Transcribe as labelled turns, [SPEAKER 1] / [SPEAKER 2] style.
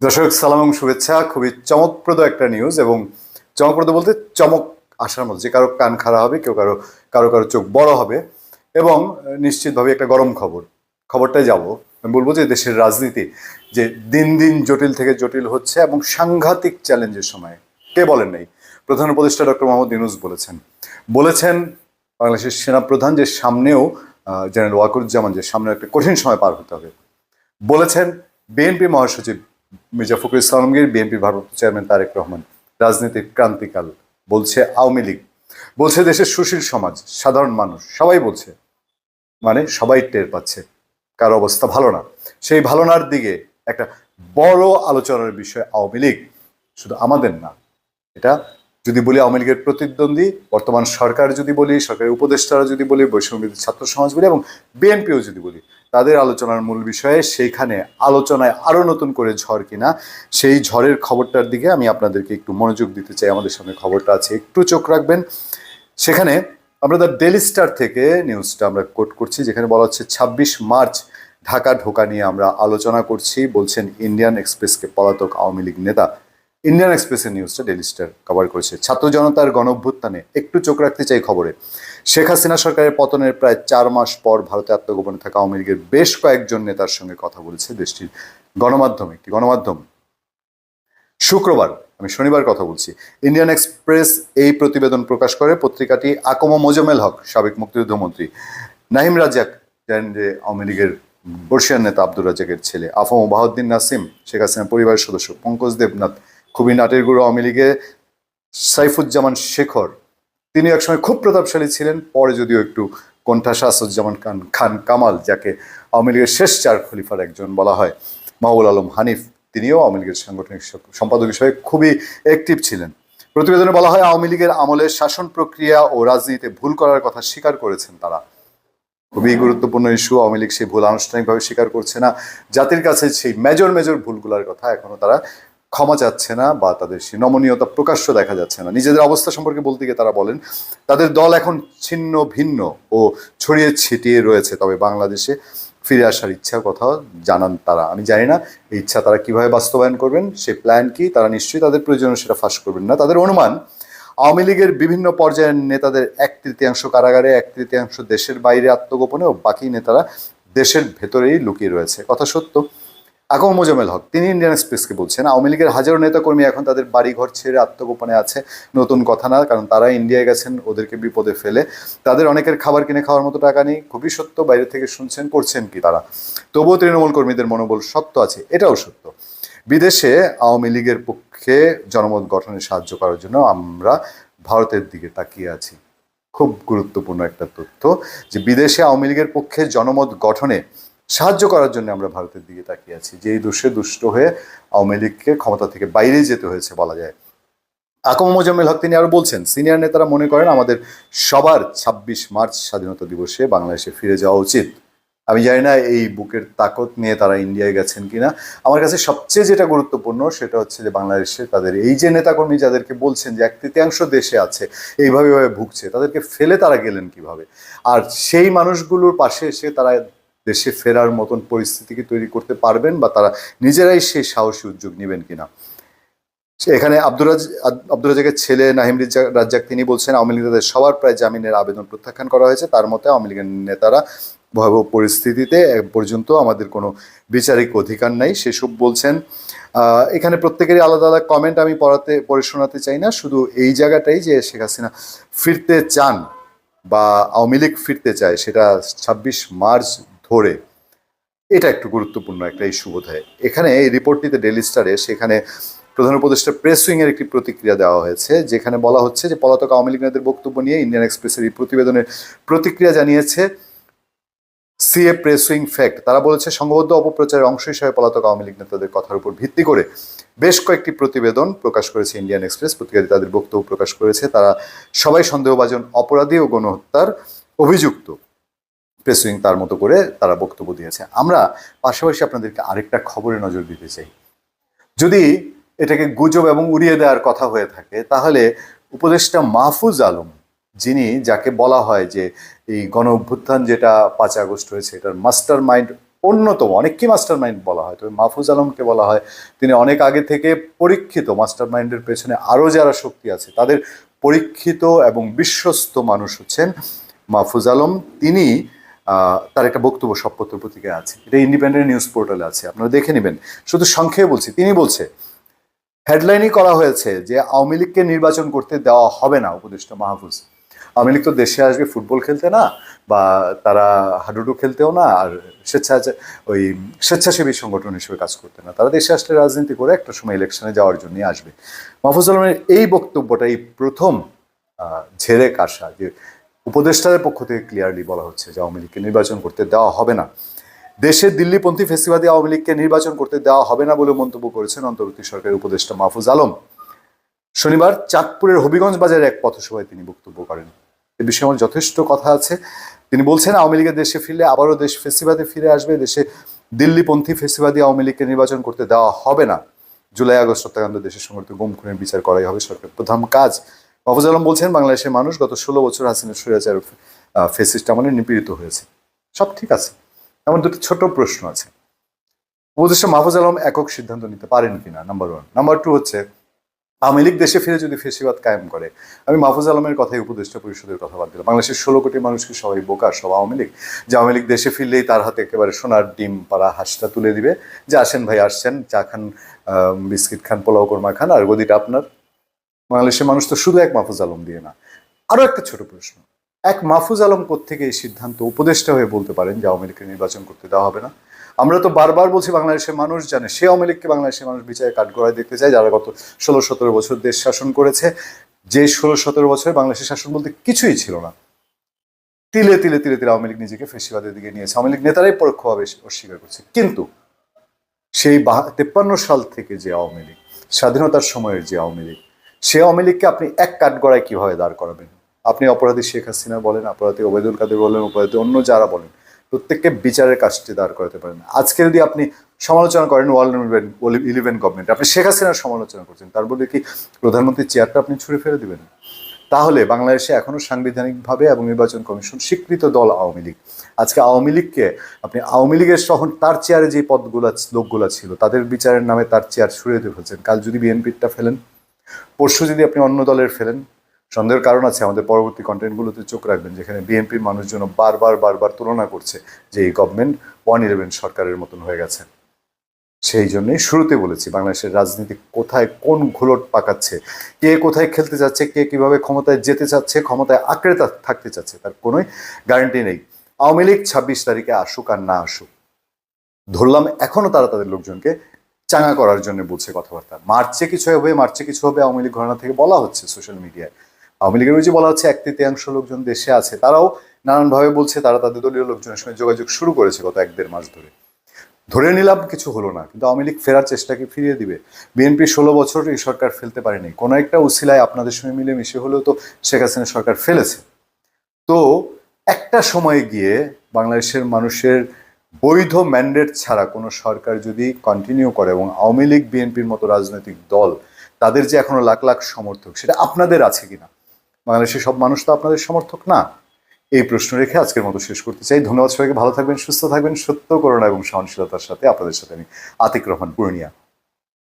[SPEAKER 1] দর্শক, সালাম এবং শুভেচ্ছা। খুবই চমকপ্রদ একটা নিউজ এবং চমকপ্রদ বলতে চমক আসার মতো। যে কারও কান খাড়া হবে, কেউ কারও কারও কারও চোখ বড় হবে এবং নিশ্চিতভাবে একটা গরম খবর। খবরটাই যাব। আমি বলব যে দেশের রাজনীতি যে দিন দিন জটিল থেকে জটিল হচ্ছে এবং সাংঘাতিক চ্যালেঞ্জের সময়। কে বলেন নাই? প্রধান উপদেষ্টা ডক্টর মোহাম্মদ ইউনুস বলেছেন। বলেছেন বাংলাদেশের সেনাপ্রধান যে সামনেও জেনারেল ওয়াকুরুজ্জামান যে সামনে একটা কঠিন সময় পার হতে হবে। বলেছেন বিএনপি মহাসচিব মির্জা ফখরুল ইসলাম আলমগীর, বিএনপি ভারপ্রাপ্ত চেয়ারম্যান তারেক রহমান, রাজনীতির ক্রান্তিকাল বলছে আওয়ামী লীগ। বলছে দেশের সুশীল সমাজ, সাধারণ মানুষ, সবাই বলছে। মানে সবাই টের পাচ্ছে, কার অবস্থা ভালো না। সেই ভালো নার দিকে একটা বড় আলোচনার বিষয় আওয়ামী লীগ। শুধু আমাদের না, এটা যদি বলি আওয়ামী লীগের প্রতিদ্বন্দ্বী, বর্তমান সরকার যদি বলি, সরকারের উপদেষ্টারা যদি বলি, বৈষম্য ছাত্র সমাজ বলি এবং বিএনপিও যদি বলি, তাদের আলোচনার মূল বিষয়ে সেইখানে আলোচনায় আরও নতুন করে ঝড় কিনা, সেই ঝড়ের খবরটার দিকে আমি আপনাদেরকে একটু মনোযোগ দিতে চাই। আমাদের সামনে খবরটা আছে, একটু চোখ রাখবেন। সেখানে আমরা দ্য ডেলি স্টার থেকে নিউজটা আমরা কোট করছি, যেখানে বলা হচ্ছে ছাব্বিশ মার্চ ঢাকা ঢোকা নিয়ে আমরা আলোচনা করছি, বলছেন ইন্ডিয়ান এক্সপ্রেসকে পলাতক আওয়ামী লীগ নেতা। ইন্ডিয়ান এক্সপ্রেসের নিউজটা ডেলি স্টার কভার করেছে। ছাত্র জনতার গণভ্যুত্থানে একটু চোখ রাখতে চাই খবরে। শেখ হাসিনা সরকারের পতনের প্রায় চার মাস পর ভারতে আত্মগোপনে থাকা আওয়ামী লীগের বেশ কয়েকজন নেতার সঙ্গে কথা বলেছে দেশটির গণমাধ্যম, একটি গণমাধ্যম। শুক্রবার, আমি শনিবার কথা বলছি ইন্ডিয়ান এক্সপ্রেস এই প্রতিবেদন প্রকাশ করে। পত্রিকাটি আকম মোজামেল হক, সাবেক মুক্তিযুদ্ধমন্ত্রী নাহিম রাজাক জানেন যে আওয়ামী লীগের বর্ষিয়ান নেতা আব্দুর রাজাকের ছেলে, আফম বাহাউদ্দিন নাসিম, শেখ হাসিনার পরিবারের সদস্য পঙ্কজ দেবনাথ খুবই নাটের গুরু আওয়ামী লীগে সাইফুজ্জামান শেখর। তিনি একসময় খুব প্রতাপশালী ছিলেন, পরে যদিও একটু কণ্ঠাসা আসাদুজ্জামান খান খান কামাল, যাকে আওয়ামী লীগের শেষ চার খলিফার একজন বলা হয় মাহবুল আলম হানিফ, তিনিও আওয়ামী লীগের সাংগঠনিক সম্পাদক হিসেবে খুবই অ্যাক্টিভ ছিলেন। প্রতিবেদনে বলা হয়, আওয়ামী লীগের আমলে শাসন প্রক্রিয়া ও রাজনীতিতে ভুল করার কথা স্বীকার করেছেন তারা। খুবই গুরুত্বপূর্ণ ইস্যু আওয়ামী লীগ সেই ভুল আনুষ্ঠানিকভাবে স্বীকার করছে না। জাতির কাছে সেই মেজর মেজর ভুলগুলোর কথা এখনও তারা ক্ষমা চাচ্ছে না বা তাদের সেই নমনীয়তা প্রকাশ্য দেখা যাচ্ছে না। নিজেদের অবস্থা সম্পর্কে বলতে গিয়ে তারা বলেন, তাদের দল এখন ছিন্ন ভিন্ন ও ছড়িয়ে ছিটিয়ে রয়েছে, তবে বাংলাদেশে ফিরে আসার ইচ্ছা কথা জানান তারা। আমি জানি না এই ইচ্ছা তারা কীভাবে বাস্তবায়ন করবেন, সে প্ল্যান কি, তারা নিশ্চয়ই তাদের প্রয়োজনে সেটা ফাঁস করবেন না। তাদের অনুমান, আওয়ামী লীগের বিভিন্ন পর্যায়ের নেতাদের এক তৃতীয়াংশ কারাগারে, এক তৃতীয়াংশ দেশের বাইরে আত্মগোপনে ও বাকি নেতারা দেশের ভেতরেই লুকিয়ে রয়েছে। কথা সত্য আকম মোজামেল হক, তিনি ইন্ডিয়ান এক্সপ্রেসকে বলছেন, আওয়ামী লীগের হাজারো নেতাকর্মী এখন তাদের বাড়ি ঘর ছেড়ে আত্মগোপনে আছে। নতুন কথা না, কারণ তারা ইন্ডিয়ায় গেছেন, ওদেরকে বিপদে ফেলে। তাদের অনেকের খাবার কিনে খাওয়ার মতো টাকা নেই। খুবই সত্য, বাইরে থেকে শুনছেন, করছেন কি তারা? তবুও তৃণমূল কর্মীদের মনোবল শক্ত আছে, এটাও সত্য। বিদেশে আওয়ামী লীগের পক্ষে জনমত গঠনে সাহায্য করার জন্য আমরা ভারতের দিকে তাকিয়ে আছি। খুব গুরুত্বপূর্ণ একটা তথ্য যে, বিদেশে আওয়ামী লীগের পক্ষে জনমত গঠনে সাহায্য করার জন্য আমরা ভারতের দিকে তাকিয়ে আছি। যেই দোষে দুষ্ট হয়ে আওয়ামী লীগকে ক্ষমতা থেকে বাইরে যেতে হয়েছে বলা যায়। আকম মোজাম্মেল হক তিনি আরও বলছেন, সিনিয়র নেতারা মনে করেন আমাদের সবার ছাব্বিশ মার্চ স্বাধীনতা দিবসে বাংলাদেশে ফিরে যাওয়া উচিত। আমি জানি না এই বুকের তাকত নিয়ে তারা ইন্ডিয়ায় গেছেন কিনা। আমার কাছে সবচেয়ে যেটা গুরুত্বপূর্ণ সেটা হচ্ছে যে বাংলাদেশে তাদের এই যে নেতাকর্মী যাদেরকে বলছেন যে এক তৃতীয়াংশ দেশে আছে, এইভাবে ভুগছে, তাদেরকে ফেলে তারা গেলেন কীভাবে? আর সেই মানুষগুলোর পাশে এসে তারা দেশে ফেরার মতন পরিস্থিতিকে তৈরি করতে পারবেন বা তারা নিজেরাই সেই সাহসী উদ্যোগ নেবেন কিনা? এখানে আব্দুর রাজ আব- আব্দুর রাজাকের ছেলে নাহিম রিজ্জা- রাজ্জাক তিনি বলছেন, আওয়ামী লীগ নেতাদের সবার প্রায় জামিনের আবেদন প্রত্যাখ্যান করা হয়েছে। তার মতে আওয়ামী লীগের নেতারা ভয়াবহ পরিস্থিতিতে পর্যন্ত আমাদের কোনো বিচারিক অধিকার নাই। সেসব বলছেন এখানে প্রত্যেকেরই আলাদা আলাদা কমেন্ট আমি পড়াতে, পড়ে শোনাতে চাই না। শুধু এই জায়গাটাই যে শেখ হাসিনা ফিরতে চান বা আওয়ামী লীগ ফিরতে চায়, সেটা ছাব্বিশ মার্চ ধরে এটা একটু গুরুত্বপূর্ণ একটা ইস্যু বোধ এখানে এই রিপোর্টটিতে ডেলি স্টারে সেখানে প্রধান উপদেষ্টা প্রেস উইং এর একটি প্রতিক্রিয়া দেওয়া হয়েছে, যেখানে বলা হচ্ছে যে পলাতক আওয়ামী লীগ নেতাদের বক্তব্য নিয়ে ইন্ডিয়ান এক্সপ্রেসের এই প্রতিবেদনের প্রতিক্রিয়া জানিয়েছে সিএ প্রেস উইং ফ্যাক্ট তারা বলেছে, সংঘবদ্ধ অপপ্রচারের অংশ হিসেবে পলাতক আওয়ামী লীগ নেতাদের কথার উপর ভিত্তি করে বেশ কয়েকটি প্রতিবেদন প্রকাশ করেছে ইন্ডিয়ান এক্সপ্রেস পত্রিকাটি তাদের বক্তব্য প্রকাশ করেছে। তারা সবাই সন্দেহভাজন, অপরাধী ও গণহত্যার অভিযুক্ত। প্রেস উইং তার মতো করে তারা বক্তব্য দিয়েছে। আমরা পাশাপাশি আপনাদেরকে আরেকটা খবরে নজর দিতে চাই। যদি এটাকে গুজব এবং উড়িয়ে দেওয়ার কথা হয়ে থাকে, তাহলে উপদেষ্টা মাহফুজ আলম, যিনি যাকে বলা হয় যে এই গণ অভ্যুত্থান যেটা পাঁচ আগস্ট হয়েছে, এটার মাস্টার মাইন্ড অন্যতম অনেককে মাস্টার মাইন্ড বলা হয়, তবে মাহফুজ আলমকে বলা হয়, তিনি অনেক আগে থেকে পরীক্ষিত মাস্টার মাইন্ডের পেছনে আরও যারা শক্তি আছে, তাদের পরীক্ষিত এবং বিশ্বস্ত মানুষ হচ্ছেন মাহফুজ আলম। তিনি তার একটা বক্তব্য সবপত্র পত্রিকায় আছে। এটা ইন্ডিপেন্ডেন্ট নিউজ পোর্টালে আছে, আপনারা দেখে নেবেন। শুধু সংক্ষেপে বলছি, তিনি বলছে হেডলাইনই করা হয়েছে যে আওয়ামী লীগকে নির্বাচন করতে দেওয়া হবে না উপদেষ্টা মাহফুজ। আওয়ামী লীগ তো দেশে আসবে, ফুটবল খেলতে না, বা তারা হাডুডু খেলতেও না, আর স্বেচ্ছা, ওই স্বেচ্ছাসেবী সংগঠন হিসেবে কাজ করতে না। তারা দেশে আসলে রাজনীতি করে একটা সময় ইলেকশনে যাওয়ার জন্যই আসবে। মাহফুজ আলমের এই বক্তব্যটা এই প্রথম ঝেড়ে কাশা যে উপদেষ্টাদের পক্ষ থেকে ক্লিয়ারলি বলা হচ্ছে যে আওয়ামী লীগকে নির্বাচন করতে দেওয়া হবে না। দেশে দিল্লিপন্থী ফেসিবাদী আওয়ামী লীগকে নির্বাচন করতে দেওয়া হবে না বলে মন্তব্য করেছেন অন্তর্বর্তী সরকারের উপদেষ্টা মাহফুজ আলম। শনিবার চাঁদপুরের হবিগঞ্জ বাজারে এক পথসভায় তিনি বক্তব্য করেন। এ বিষয়ে আমার যথেষ্ট কথা আছে। তিনি বলছেন, আওয়ামী লীগের দেশে ফিরলে আবারও দেশ ফেসিবাদে ফিরে আসবে, দেশে দিল্লিপন্থী ফেসিবাদী আওয়ামী লীগকে নির্বাচন করতে দেওয়া হবে না। জুলাই আগস্ট হত্যাকাণ্ড দেশের সংগঠিত গুম খুনের বিচার করাই হবে সরকারের প্রধান কাজ। মাহফুজ আলম বলছেন, বাংলাদেশের মানুষ গত ষোলো বছর হাসিনা স্বৈরাচার ফেসিস্ট আমলে নিপীড়িত হয়েছে। সব ঠিক আছে। এমন দুটি ছোট প্রশ্ন আছে। উপদেষ্টা মাহফুজ আলম একক সিদ্ধান্ত নিতে পারেন কিনা? নাম্বার ওয়ান নাম্বার টু হচ্ছে, আওয়ামী লীগ দেশে ফিরে যদি ফেসিবাদ কায়েম করে, আমি মাহফুজ আলমের কথাই উপদেষ্টা পরিষদের কথা বাদ দিলাম। বাংলাদেশের ষোলো কোটি মানুষকে সবাই বোকা, সব আওয়ামী লীগ। যে আওয়ামী লীগ দেশে ফিরলেই তার হাতে একেবারে সোনার ডিম, পাড়া, হাঁসটা তুলে দিবে। যে আসেন ভাই, আসছেন, চা খান বিস্কিট খান, পোলাও কোরমা খান, আর গদিটা আপনার। বাংলাদেশের মানুষ তো শুধু এক মাহফুজ আলম দিয়ে না। আরও একটা ছোট প্রশ্ন। এক মাহফুজ আলম থেকে এই সিদ্ধান্ত উপদেষ্টা হয়ে বলতে পারেন যে আওয়ামী লীগকে নির্বাচন করতে দেওয়া হবে না? আমরা তো বারবার বলছি বাংলাদেশের মানুষ জানে, সে আওয়ামী লীগকে বাংলাদেশের মানুষ বিচারে কাঠগড়ায় দেখতে চায়, যারা গত ষোলো সতেরো বছর দেশ শাসন করেছে। যে ষোলো সতেরো বছর বাংলাদেশের শাসন বলতে কিছুই ছিল না। তিলে তিলে তিলে তিলে আওয়ামী লীগ নিজেকে ফেসিবাদের দিকে নিয়েছে। আওয়ামী লীগ নেতারাই পরোক্ষভাবে অস্বীকার করছে। কিন্তু সেই তেপ্পান্ন সাল থেকে যে আওয়ামী লীগ, স্বাধীনতার সময়ের যে আওয়ামী লীগ সে আওয়ামী লীগকে আপনি এক কাঠগড়ায় কীভাবে দাঁড় করাবেন? আপনি অপরাধী শেখ হাসিনা বলেন, অপরাধী ওবেদুল কাদের বলেন, অপরাধী অন্য যারা বলেন, প্রত্যেককে বিচারের কাজটি দাঁড় করাতে পারেন। আজকে যদি আপনি সমালোচনা করেন, ওয়ার্ল্ড ইলেভেন গভর্নমেন্ট, আপনি শেখ হাসিনার সমালোচনা করছেন, তার বলে কি প্রধানমন্ত্রীর চেয়ারটা আপনি ছুঁড়ে ফেলে দেবেন? তাহলে বাংলাদেশে এখনও সাংবিধানিকভাবে এবং নির্বাচন কমিশন স্বীকৃত দল আওয়ামী লীগ। আজকে আওয়ামী লীগকে আপনি, আওয়ামী লীগের সহ তার চেয়ারে যে পদগুলা, লোকগুলা ছিল, তাদের বিচারের নামে তার চেয়ার ছুড়ে দিয়ে ফেলছেন। কাল যদি বিএনপিরটা ফেলেন পরশু যদি আপনি অন্য দলের ফেলেন সন্দেহের কারণ আছে, আমাদের পরবর্তী কন্টেন্টগুলোতে চোখ রাখবেন, যেখানে বিএনপির মানুষজন বারবার বারবার তুলনা করছে যে এই গভর্নমেন্ট ওয়ান ইলেভেন সরকারের মতন হয়ে গেছে। সেই জন্যই শুরুতে বলেছি, বাংলাদেশের রাজনীতি কোথায় কোন ঘুলট পাকাচ্ছে, কে কোথায় খেলতে যাচ্ছে, কে কীভাবে ক্ষমতায় যেতে চাচ্ছে, ক্ষমতায় আঁকড়ে থাকতে চাচ্ছে, তার কোনোই গ্যারান্টি নেই। আওয়ামী লীগ ছাব্বিশ তারিখে আসুক আর না আসুক, ধরলাম এখনও তারা তাদের লোকজনকে চাঙা করার জন্য বলছে কথাবার্তা। মার্চে কিছু হবে, মার্চে কিছু হবে, আওয়ামী লীগ ঘটনা থেকে বলা হচ্ছে সোশ্যাল মিডিয়ায় আওয়ামী লীগের যে বলা হচ্ছে, এক তৃতীয়াংশ লোকজন দেশে আছে, তারাও নানানভাবে বলছে, তারা তাদের দলীয় লোকজনের সঙ্গে যোগাযোগ শুরু করেছে গত এক দেড় মাস ধরে। ধরে নিলাম কিছু হলো না, কিন্তু আওয়ামী লীগ ফেরার চেষ্টাকে ফিরিয়ে দিবে। বিএনপি ষোলো বছর এই সরকার ফেলতে পারেনি। কোনো একটা উসিলায় আপনাদের সঙ্গে মিলে মিশে হলেও তো শেখ হাসিনা সরকার ফেলেছে। তো একটা সময় গিয়ে বাংলাদেশের মানুষের বৈধ ম্যান্ডেট ছাড়া কোনো সরকার যদি কন্টিনিউ করে এবং আওয়ামী লীগ, বিএনপির মতো রাজনৈতিক দল তাদের যে এখনও লাখ লাখ সমর্থক, সেটা আপনাদের আছে কিনা? বাংলাদেশের সব মানুষ তো আপনাদের সমর্থক না। এই প্রশ্ন রেখে আজকের মতো শেষ করতে চাই। ধন্যবাদ সবাইকে। ভালো থাকবেন, সুস্থ থাকবেন। সত্য করোনা এবং সহনশীলতার সাথে আপনাদের সাথে আমি আতিক রহমান পূর্ণিয়া।